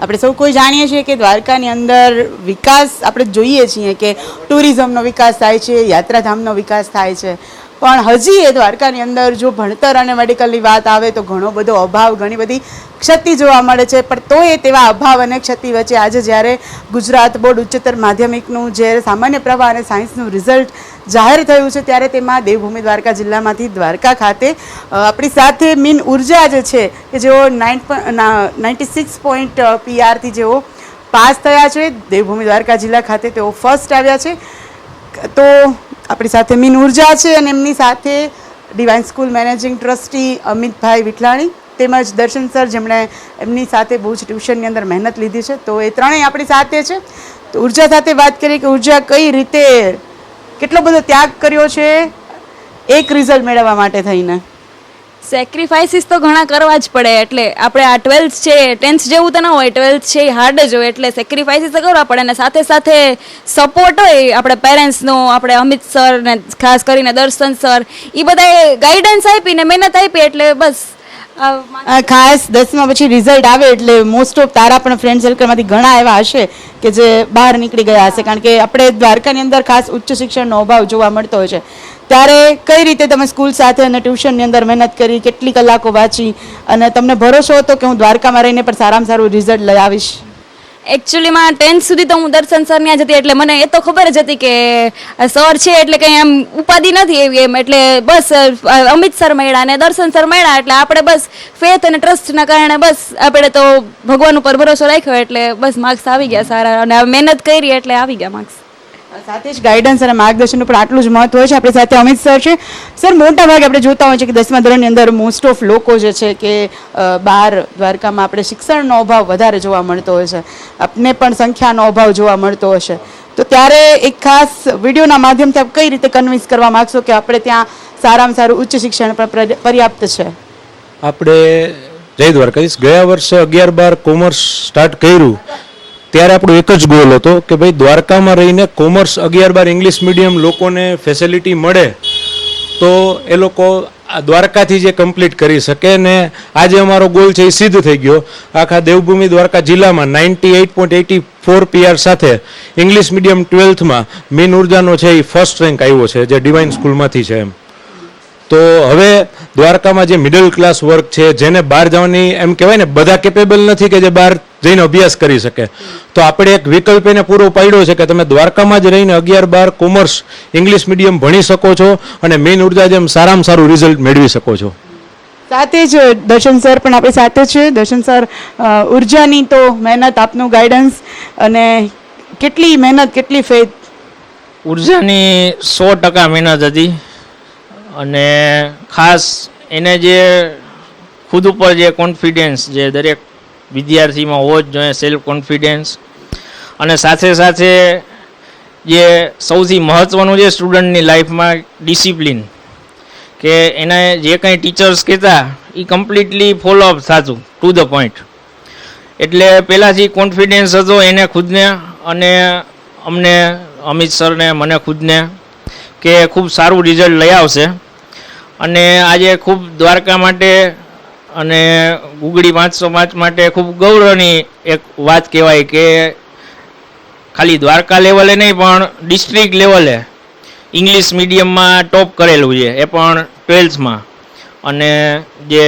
આપણે સૌ કોઈ જાણીએ છીએ કે દ્વારકાની અંદર વિકાસ આપણે જોઈએ છીએ કે ટુરિઝમનો વિકાસ થાય છે, યાત્રાધામનો વિકાસ થાય છે. પણ હજી એ દ્વારકાની અંદર જો ભણતર અને મેડિકલની વાત આવે તો ઘણો બધો અભાવ, ઘણી બધી ક્ષતિ જોવા મળે છે. પણ તોય તેવા અભાવ અને ક્ષતિ વચ્ચે આજે જ્યારે ગુજરાત બોર્ડ ઉચ્ચતર માધ્યમિકનું જે સામાન્ય પ્રવાહ અને સાયન્સનું રિઝલ્ટ જાહેર થયું છે, ત્યારે તેમાં દેવભૂમિ દ્વારકા જિલ્લામાંથી દ્વારકા ખાતે આપણી સાથે મીન ઊર્જા જે છે, કે જેઓ નાઇન નાઇન્ટી સિક્સ પોઈન્ટ પીઆરથી જેઓ પાસ થયા છે, દેવભૂમિ દ્વારકા જિલ્લા ખાતે તેઓ ફર્સ્ટ આવ્યા છે. તો આપણી સાથે મીન ઊર્જા છે અને એમની સાથે divine school managing trustee Amitbhai Vithlani તેમજ દર્શન સર જેમણે એમની સાથે બહુ જ ટ્યુશનની અંદર મહેનત લીધી છે. તો એ ત્રણેય આપણી સાથે છે. તો ઊર્જા સાથે વાત કરીએ કે ઊર્જા કઈ રીતે કેટલો બધો ત્યાગ કર્યો છે, એક રિઝલ્ટ મેળવવા માટે થઈને. સેક્રિફાઈસીસ તો ઘણા કરવા જ પડે, એટલે આપણે આ ટ્વેલ્થ છે ટેન્થ જેવું તો ના હોય ટ્વેલ્થ છે એ હાર્ડ જ હોય, એટલે સેક્રિફાઈસીસ તો કરવા પડે અને સાથે સાથે સપોર્ટ હોય આપણે પેરેન્ટ્સનો આપણે અમિત સર ને ખાસ કરીને દર્શન સર એ બધાએ ગાઈડન્સ આપીને મહેનત આપી, એટલે બસ. ખાસ દસમા પછી રિઝલ્ટ આવે, એટલે મોસ્ટ ઓફ તારા પણ ફ્રેન્ડ સર્કલમાંથી ઘણા એવા હશે કે જે બહાર નીકળી ગયા હશે, કારણ કે આપણે દ્વારકાની અંદર ખાસ ઉચ્ચ શિક્ષણનો અભાવ જોવા મળતો હોય છે. ત્યારે કઈ રીતે તમે સ્કૂલ સાથે અને ટ્યુશનની અંદર મહેનત કરી, કેટલી કલાકો વાંચી અને તમને ભરોસો હતો કે હું દ્વારકામાં રહીને પણ સારામાં સારું રિઝલ્ટ લઈ આવીશ? એકચ્યુઅલીમાં ટેન્થ સુધી તો હું દર્શન સર ત્યાં જતી એટલે મને એ તો ખબર જ હતી કે સર છે એટલે કંઈ એમ ઉપાધિ નથી એવી એમ. એટલે બસ અમિત સર મળ્યા અને દર્શન સર મળ્યા, એટલે આપણે બસ ફેથ અને ટ્રસ્ટના કારણે બસ આપણે તો ભગવાન ઉપર ભરોસો રાખ્યો, એટલે બસ માર્ક્સ આવી ગયા સારા. અને મહેનત કરી, એટલે આવી ગયા માર્ક્સ સાથે જ ગાઈડન્સ અને માર્ગદર્શનનું પણ આટલું જ મહત્વ છે. આપણી સાથે અમિત સર છે. સર મોટા ભાગે આપણે જોતા હોય છે કે દસમા ધોરણની અંદર મોસ્ટ ઓફ લોકો જે છે કે બહાર દ્વારકામાં આપણે શિક્ષણનો અભાવ વધારે જોવા મળતો હોય છે. આપને પણ સંખ્યાનો અભાવ જોવા મળતો હશે. તો ત્યારે એક ખાસ વિડીયોના માધ્યમથી આપ કઈ રીતે કન્વિન્સ કરવા માગશો કે આપણે ત્યાં સારામાં સારું ઉચ્ચ શિક્ષણ પણ પર્યાપ્ત છે? આપણે જય દ્વારકાધીશ. ગયા વર્ષે અગિયાર બાર કોમર્સ સ્ટાર્ટ કર્યું. ત્યારે આપણો એક જ ગોલ હતો કે ભાઈ દ્વારકામાં રહીને કોમર્સ અગિયાર બાર ઇંગ્લિશ મીડિયમ લોકોને ફેસિલિટી મળે, તો એ લોકો દ્વારકાથી જે કમ્પ્લીટ કરી શકે ને આજે અમારો ગોલ છે એ સિદ્ધ થઈ ગયો. આખા દેવભૂમિ દ્વારકા જિલ્લામાં ninety eight point eighty four PR સાથે ઇંગ્લિશ મીડિયમ ટ્વેલ્થમાં મીન ઉર્જાનો છે એ ફર્સ્ટ રેન્ક આવ્યો છે, જે ડિવાઇન સ્કૂલમાંથી છે એમ. તો હવે દ્વારકામાં જે મિડલ ક્લાસ વર્ક છે, જેને બહાર જવાની એમ કહેવાય ને, બધા કેપેબલ નથી કે જે બહાર જઈને અભ્યાસ કરી શકે. તો આપણે એક વિકલ્પ એને પૂરો પાડ્યો છે કે તમે દ્વારકામાં જ રહીને અગિયાર બાર કોમર્સ ઇંગ્લિશ મીડિયમ ભણી શકો છો અને મેઇન ઊર્જા જેમ સારામાં સારું રિઝલ્ટ મેળવી શકો છો. સાથે જ દર્શન સર પણ આપણી સાથે છે. દર્શન સર ઉર્જાની તો મહેનત આપનું ગાઈડન્સ અને કેટલી મહેનત કેટલી ફેથ ઉર્જાની સો ટકા મહેનત હતી અને ખાસ એને જે ખુદ ઉપર જે કોન્ફિડન્સ જે દરેક વિદ્યાર્થીમાં હોવો જ જોઈએ સેલ્ફ કોન્ફિડન્સ અને સાથે સાથે જે સૌથી મહત્ત્વનું છે સ્ટુડન્ટની લાઈફમાં ડિસિપ્લિન કે એને જે કંઈ ટીચર્સ કહેતા એ કમ્પ્લીટલી ફોલો અપ થતું ટુ ધ પોઈન્ટ એટલે પહેલાંથી કોન્ફિડન્સ હતો એને ખુદને, અને અમને, અમિત સરને, મને ખુદને, કે ખૂબ સારું રિઝલ્ટ લઈ આવશે. અને આજે ખૂબ દ્વારકા માટે અને ગુગડી પાંચસો પાંચ માટે ખૂબ ગૌરવની એક વાત કહેવાય કે ખાલી દ્વારકા લેવલે નહીં, પણ ડિસ્ટ્રિક્ટ લેવલે ઇંગ્લિશ મીડિયમમાં ટોપ કરેલું છે, એ પણ ટ્વેલ્થમાં અને જે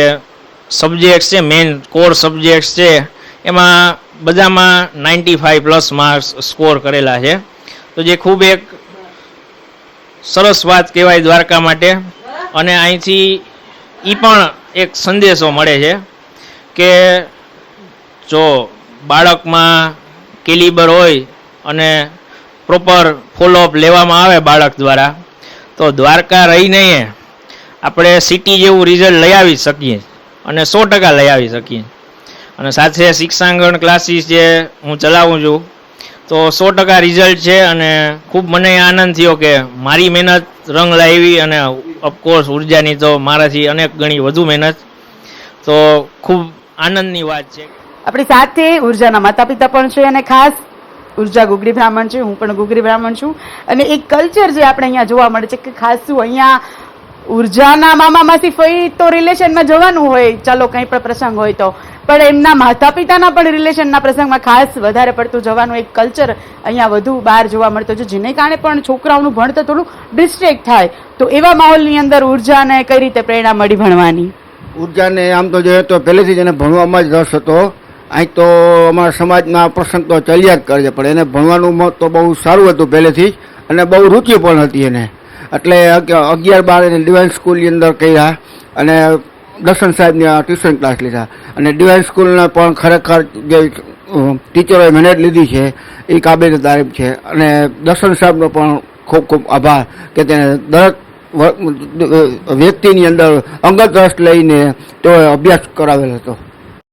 સબ્જેક્ટ્સ છે મેઇન કોર સબ્જેક્ટ્સ છે, એમાં બધામાં ninety five plus marks score કરેલા છે. તો જે ખૂબ એક સરસ વાત કહેવાય દ્વારકા માટે. અને અહીંથી એ પણ એક સંદેશો મળે છે કે જો બાળકમાં કેલિબર હોય અને પ્રોપર ફોલોઅપ લેવામાં આવે બાળક દ્વારા, તો દ્વારકા રહીને આપણે સિટી જેવું રિઝલ્ટ લઈ આવી શકીએ અને સો ટકા લઈ આવી શકીએ. અને સાથે શિક્ષાંગણ ક્લાસીસ જે હું ચલાવું છું તો સો ટકા રિઝલ્ટ છે અને ખૂબ મને આનંદ થયો કે મારી મહેનત રંગ લાવી અને ઓફકોર્સ ઉર્જાની તો મારાથી અનેક ગણી વધુ મહેનત. તો ખૂબ આનંદની વાત છે. આપણી સાથે ઉર્જાના માતા પિતા પણ છે અને ખાસ ઊર્જા ગુગરી બ્રાહ્મણ છે, હું પણ ગુગરી બ્રાહ્મણ છું. અને એક કલ્ચર જે આપણે અહીંયા જોવા મળે છે કે ખાસ શું અહીંયા ઉર્જાના મામા માસી ફઈ તો રિલેશનમાં જવાનું હોય, ચાલો કંઈ પણ પ્રસંગ હોય તો. પણ એમના માતા પિતાના પણ રિલેશનના પ્રસંગમાં ખાસ વધારે પડતું જવાનું એક કલ્ચર અહીંયા વધુ બહાર જોવા મળતો છે, જેને કારણે પણ છોકરાઓનું ભણતર થોડું ડિસ્ટ્રેક્ટ થાય. તો એવા માહોલની અંદર ઉર્જાને કઈ રીતે પ્રેરણા મળી ભણવાની? ઉર્જાને આમ તો જોઈએ તો પહેલેથી જ એને ભણવામાં જ રસ હતો. અહીં તો અમારા સમાજના પ્રસંગ તો ચાલ્યા જ કરે છે, પણ એને ભણવાનું તો બહુ સારું હતું પહેલેથી અને બહુ રુચિ પણ હતી એને. એટલે અગિયાર બાર એને ડિવાઇન સ્કૂલની અંદર કર્યા અને દર્શન સાહેબની ટ્યુશન ક્લાસ લીધા. અને ડિવાઇન સ્કૂલના પણ ખરેખર જે ટીચરોએ મહેનત લીધી છે, એ કાબેલ તારીફ છે. અને દર્શન સાહેબનો પણ ખૂબ ખૂબ આભાર કે તેને દરેક વ્યક્તિની અંદર અંગત રસ લઈને તેઓએ અભ્યાસ કરાવેલ હતો.